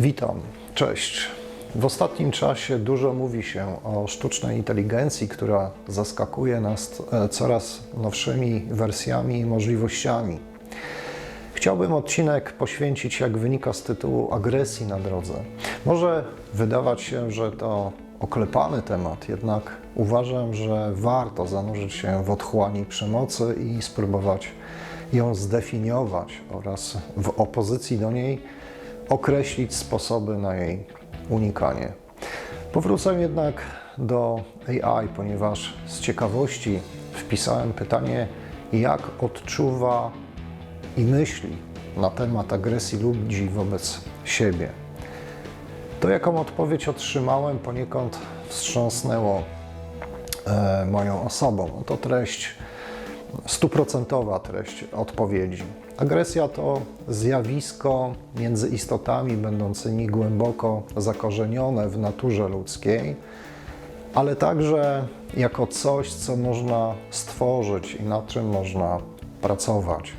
Witam, cześć. W ostatnim czasie dużo mówi się o sztucznej inteligencji, która zaskakuje nas e, coraz nowszymi wersjami i możliwościami. Chciałbym odcinek poświęcić, jak wynika z tytułu, agresji na drodze. Może wydawać się, że to oklepany temat, jednak uważam, że warto zanurzyć się w otchłani przemocy i spróbować ją zdefiniować oraz w opozycji do niej określić sposoby na jej unikanie. Powrócę jednak do AI, ponieważ z ciekawości wpisałem pytanie, jak odczuwa i myśli na temat agresji ludzi wobec siebie. To, jaką odpowiedź otrzymałem, poniekąd wstrząsnęło e, moją osobą. To treść, stuprocentowa treść odpowiedzi. Agresja to zjawisko między istotami będącymi głęboko zakorzenione w naturze ludzkiej, ale także jako coś, co można stworzyć i nad czym można pracować.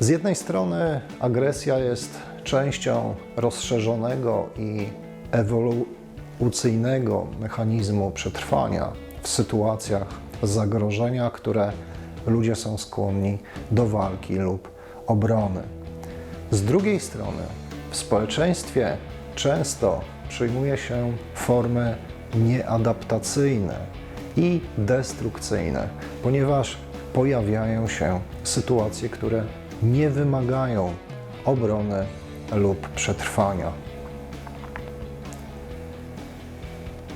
Z jednej strony agresja jest częścią rozszerzonego i ewolucyjnego mechanizmu przetrwania w sytuacjach zagrożenia, które ludzie są skłonni do walki lub obrony. Z drugiej strony, w społeczeństwie często przyjmuje się formy nieadaptacyjne i destrukcyjne, ponieważ pojawiają się sytuacje, które nie wymagają obrony lub przetrwania.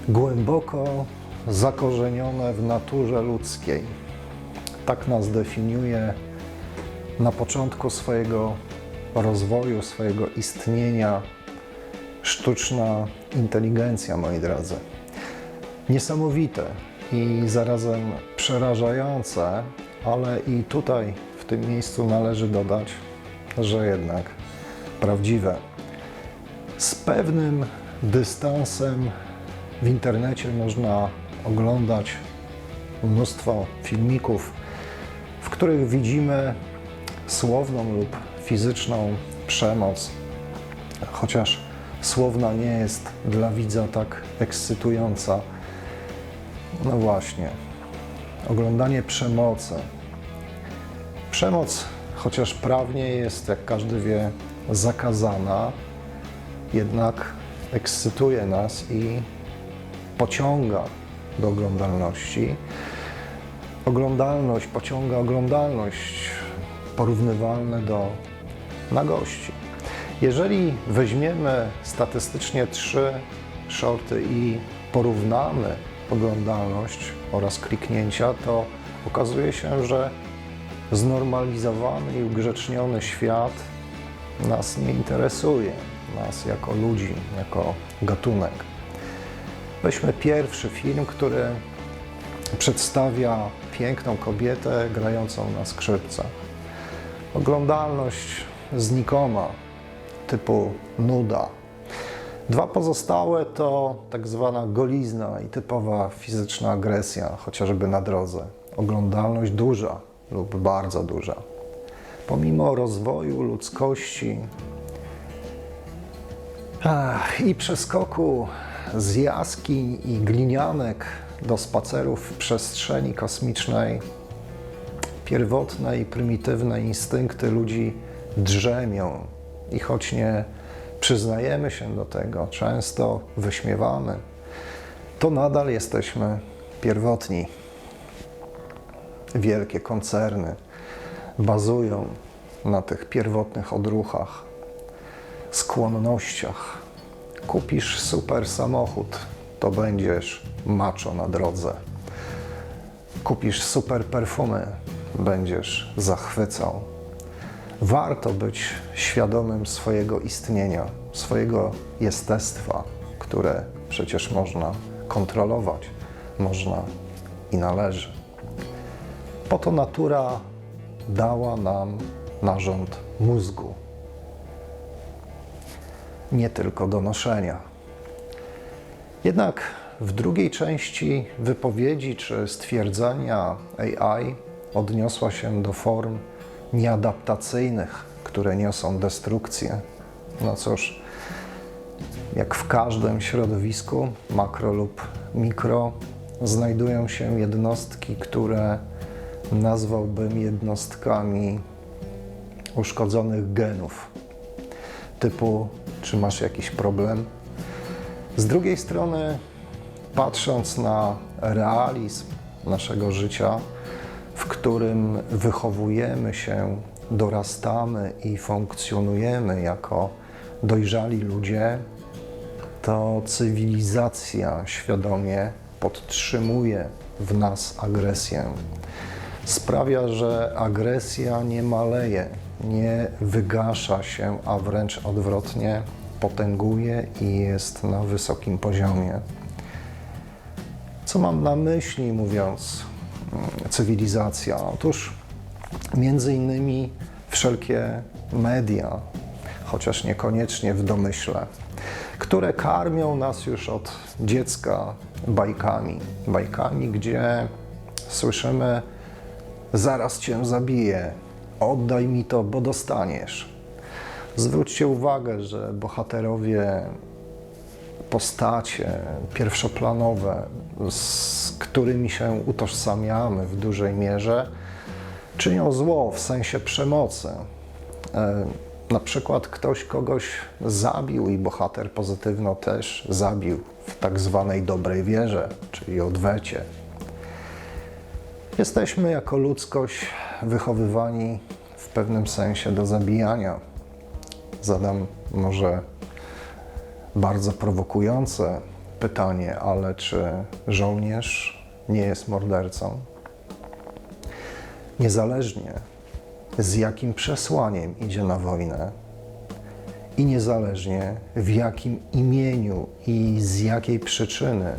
Głęboko zakorzenione w naturze ludzkiej. Tak nas definiuje na początku swojego rozwoju, swojego istnienia sztuczna inteligencja, moi drodzy. Niesamowite i zarazem przerażające, ale i tutaj w tym miejscu należy dodać, że jednak prawdziwe. Z pewnym dystansem w internecie można oglądać mnóstwo filmików, których widzimy słowną lub fizyczną przemoc, chociaż słowna nie jest dla widza tak ekscytująca. No właśnie, oglądanie przemocy. Przemoc, chociaż prawnie jest, jak każdy wie, zakazana, jednak ekscytuje nas i pociąga do oglądalności. Oglądalność pociąga oglądalność porównywalne do nagości. Jeżeli weźmiemy statystycznie trzy shorty i porównamy oglądalność oraz kliknięcia, to okazuje się, że znormalizowany i ugrzeczniony świat nas nie interesuje, nas jako ludzi, jako gatunek. Weźmy pierwszy film, który przedstawia piękną kobietę grającą na skrzypcach. Oglądalność znikoma, typu nuda. Dwa pozostałe to tak zwana golizna i typowa fizyczna agresja, chociażby na drodze. Oglądalność duża lub bardzo duża. Pomimo rozwoju ludzkości ach, i przeskoku z jaskiń i glinianek do spacerów w przestrzeni kosmicznej, pierwotne i prymitywne instynkty ludzi drzemią. I choć nie przyznajemy się do tego, często wyśmiewamy, to nadal jesteśmy pierwotni. Wielkie koncerny bazują na tych pierwotnych odruchach, skłonnościach. Kupisz super samochód, to będziesz macho na drodze. Kupisz super perfumy, będziesz zachwycał. Warto być świadomym swojego istnienia, swojego jestestwa, które przecież można kontrolować, można i należy. Po to natura dała nam narząd mózgu, nie tylko do noszenia. Jednak w drugiej części wypowiedzi czy stwierdzenia AI odniosła się do form nieadaptacyjnych, które niosą destrukcję. No cóż, Jak w każdym środowisku, makro lub mikro, znajdują się jednostki, które nazwałbym jednostkami uszkodzonych genów. Typu, czy masz jakiś problem? Z drugiej strony, patrząc na realizm naszego życia, w którym wychowujemy się, dorastamy i funkcjonujemy jako dojrzali ludzie, to cywilizacja świadomie podtrzymuje w nas agresję. Sprawia, że agresja nie maleje, nie wygasza się, a wręcz odwrotnie potęguje i jest na wysokim poziomie. Co mam na myśli, mówiąc mm, cywilizacja? Otóż między innymi wszelkie media, chociaż niekoniecznie w domyśle, które karmią nas już od dziecka bajkami. Bajkami, gdzie słyszymy: Zaraz cię zabiję, oddaj mi to, bo dostaniesz. Zwróćcie uwagę, że bohaterowie, postacie pierwszoplanowe, z którymi się utożsamiamy w dużej mierze, czynią zło w sensie przemocy. E, Na przykład ktoś kogoś zabił i bohater pozytywno też zabił w tak zwanej dobrej wierze, czyli odwecie. Jesteśmy jako ludzkość wychowywani w pewnym sensie do zabijania. Zadam może bardzo prowokujące pytanie, ale czy żołnierz nie jest mordercą? Niezależnie z jakim przesłaniem idzie na wojnę i niezależnie w jakim imieniu i z jakiej przyczyny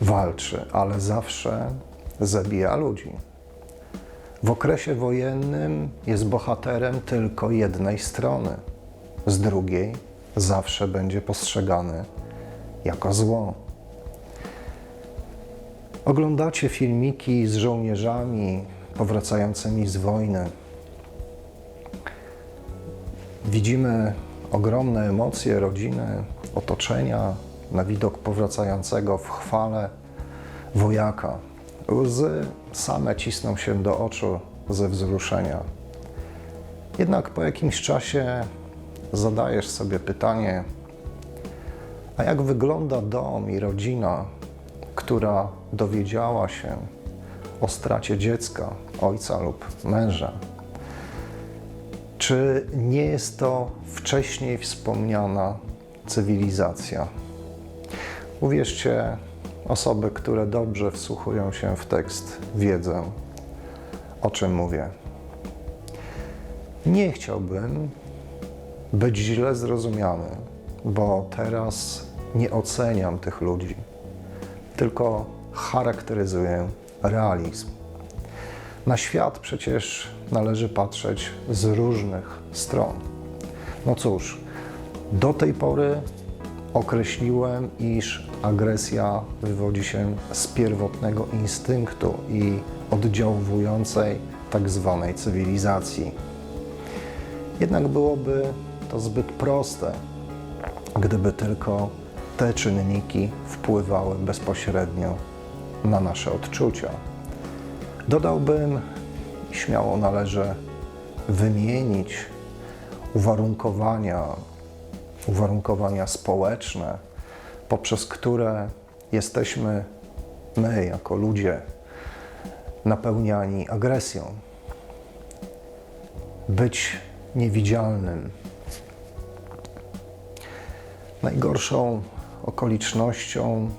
walczy, ale zawsze zabija ludzi. W okresie wojennym jest bohaterem tylko jednej strony, z drugiej zawsze będzie postrzegany jako zło. Oglądacie filmiki z żołnierzami powracającymi z wojny. Widzimy ogromne emocje rodziny, otoczenia na widok powracającego w chwale wojaka. Łzy same cisną się do oczu ze wzruszenia. Jednak po jakimś czasie zadajesz sobie pytanie, a jak wygląda dom i rodzina, która dowiedziała się o stracie dziecka, ojca lub męża? Czy nie jest to wcześniej wspomniana cywilizacja? Uwierzcie, osoby, które dobrze wsłuchują się w tekst, wiedzą, o czym mówię. Nie chciałbym być źle zrozumiany, bo teraz nie oceniam tych ludzi, tylko charakteryzuję realizm. Na świat przecież należy patrzeć z różnych stron. No cóż, do tej pory określiłem, iż agresja wywodzi się z pierwotnego instynktu i oddziaływującej tak zwanej cywilizacji. Jednak byłoby to zbyt proste, gdyby tylko te czynniki wpływały bezpośrednio na nasze odczucia. Dodałbym, śmiało należy wymienić uwarunkowania, uwarunkowania społeczne, poprzez które jesteśmy my, jako ludzie, napełniani agresją. Być niewidzialnym. Najgorszą okolicznością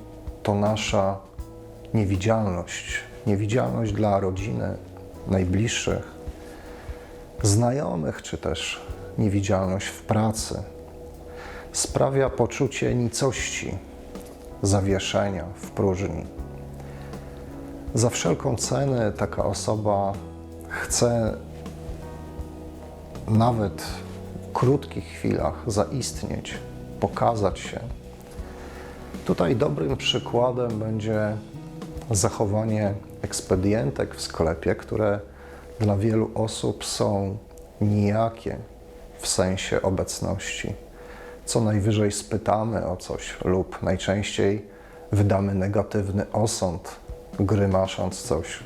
to nasza niewidzialność. Niewidzialność dla rodziny, najbliższych, znajomych, czy też niewidzialność w pracy. Sprawia poczucie nicości, zawieszenia w próżni. Za wszelką cenę taka osoba chce nawet w krótkich chwilach zaistnieć, pokazać się. Tutaj dobrym przykładem będzie zachowanie ekspedientek w sklepie, które dla wielu osób są nijakie w sensie obecności. Co najwyżej spytamy o coś lub najczęściej wydamy negatywny osąd, grymasząc coś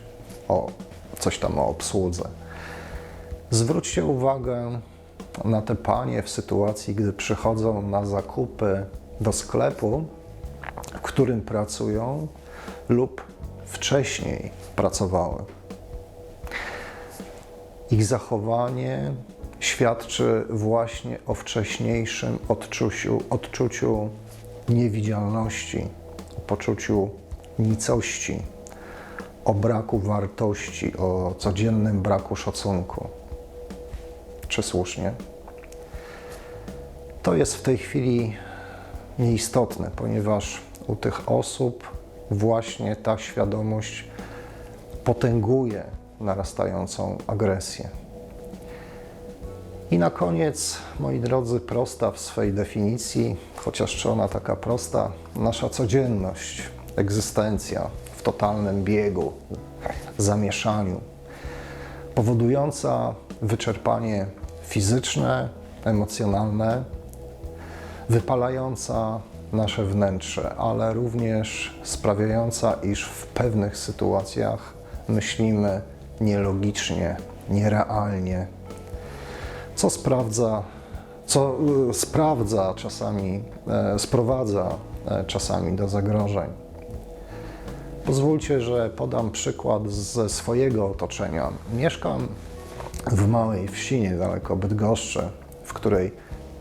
o coś tam o obsłudze. Zwróćcie uwagę na te panie w sytuacji, gdy przychodzą na zakupy do sklepu, w którym pracują lub wcześniej pracowały. Ich zachowanie świadczy właśnie o wcześniejszym odczuciu, odczuciu niewidzialności, o poczuciu nicości, o braku wartości, o codziennym braku szacunku. Czy słusznie? To jest w tej chwili nieistotne, ponieważ u tych osób właśnie ta świadomość potęguje narastającą agresję. I na koniec, moi drodzy, prosta w swej definicji, chociaż czy ona taka prosta, nasza codzienność, egzystencja w totalnym biegu, zamieszaniu, powodująca wyczerpanie fizyczne, emocjonalne, wypalająca nasze wnętrze, ale również sprawiająca, iż w pewnych sytuacjach myślimy nielogicznie, nierealnie, co sprawdza, co y, sprawdza czasami, e, sprowadza e, czasami do zagrożeń. Pozwólcie, że podam przykład ze swojego otoczenia. Mieszkam w małej wsi niedaleko Bydgoszczy, w której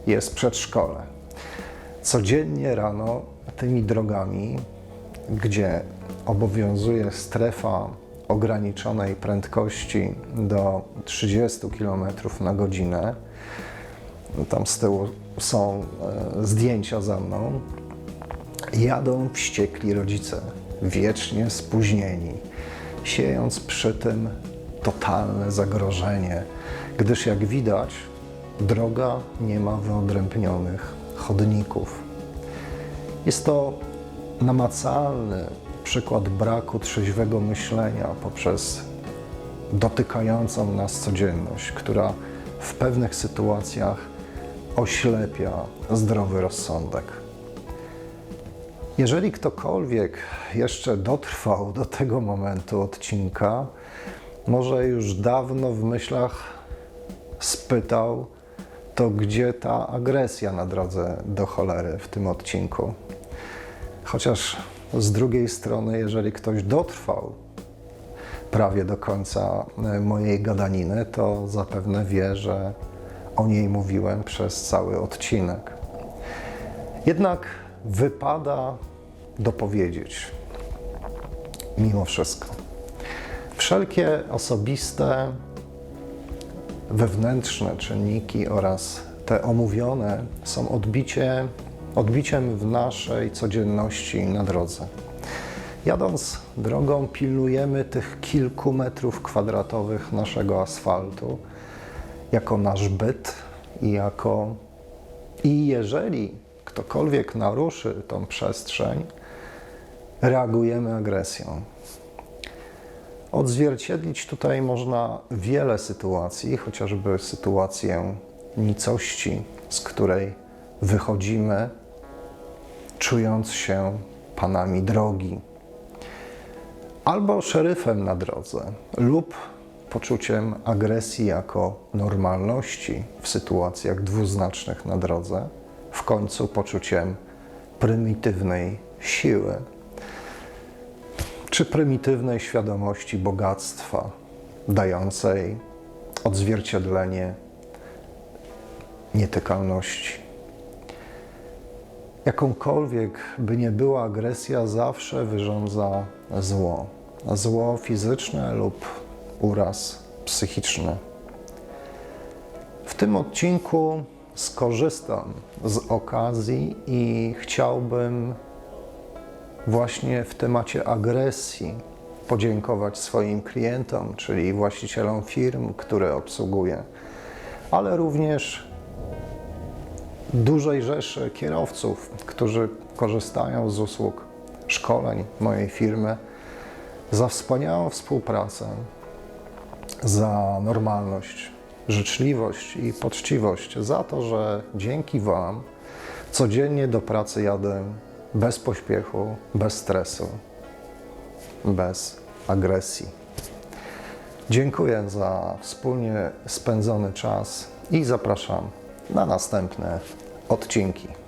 jest przedszkole. Codziennie rano tymi drogami, gdzie obowiązuje strefa ograniczonej prędkości do 30 km na godzinę, tam z tyłu są e, zdjęcia za mną, jadą wściekli rodzice, wiecznie spóźnieni, siejąc przy tym totalne zagrożenie, gdyż jak widać, droga nie ma wyodrębnionych chodników. Jest to namacalny przykład braku trzeźwego myślenia poprzez dotykającą nas codzienność, która w pewnych sytuacjach oślepia zdrowy rozsądek. Jeżeli ktokolwiek jeszcze dotrwał do tego momentu odcinka, może już dawno w myślach spytał, to gdzie ta agresja na drodze do cholery w tym odcinku. Chociaż z drugiej strony, jeżeli ktoś dotrwał prawie do końca e, mojej gadaniny, to zapewne wie, że o niej mówiłem przez cały odcinek. Jednak wypada dopowiedzieć, mimo wszystko. Wszelkie osobiste, wewnętrzne czynniki oraz te omówione są odbicie, odbiciem w naszej codzienności na drodze. Jadąc drogą, pilnujemy tych kilku metrów kwadratowych naszego asfaltu jako nasz byt i jako. I jeżeli ktokolwiek naruszy tą przestrzeń, reagujemy agresją. Odzwierciedlić tutaj można wiele sytuacji, chociażby sytuację nicości, z której wychodzimy, czując się panami drogi, albo szeryfem na drodze, lub poczuciem agresji jako normalności w sytuacjach dwuznacznych na drodze, w końcu poczuciem prymitywnej siły czy prymitywnej świadomości bogactwa, dającej odzwierciedlenie nietykalności. Jakąkolwiek by nie była agresja, zawsze wyrządza zło. Zło fizyczne lub uraz psychiczny. W tym odcinku skorzystam z okazji i chciałbym właśnie w temacie agresji podziękować swoim klientom, czyli właścicielom firm, które obsługuję, ale również dużej rzeszy kierowców, którzy korzystają z usług szkoleń mojej firmy, za wspaniałą współpracę, za normalność, życzliwość i poczciwość, za to, że dzięki Wam Codziennie do pracy jadę bez pośpiechu, bez stresu, bez agresji. Dziękuję za wspólnie spędzony czas i zapraszam na następne odcinki.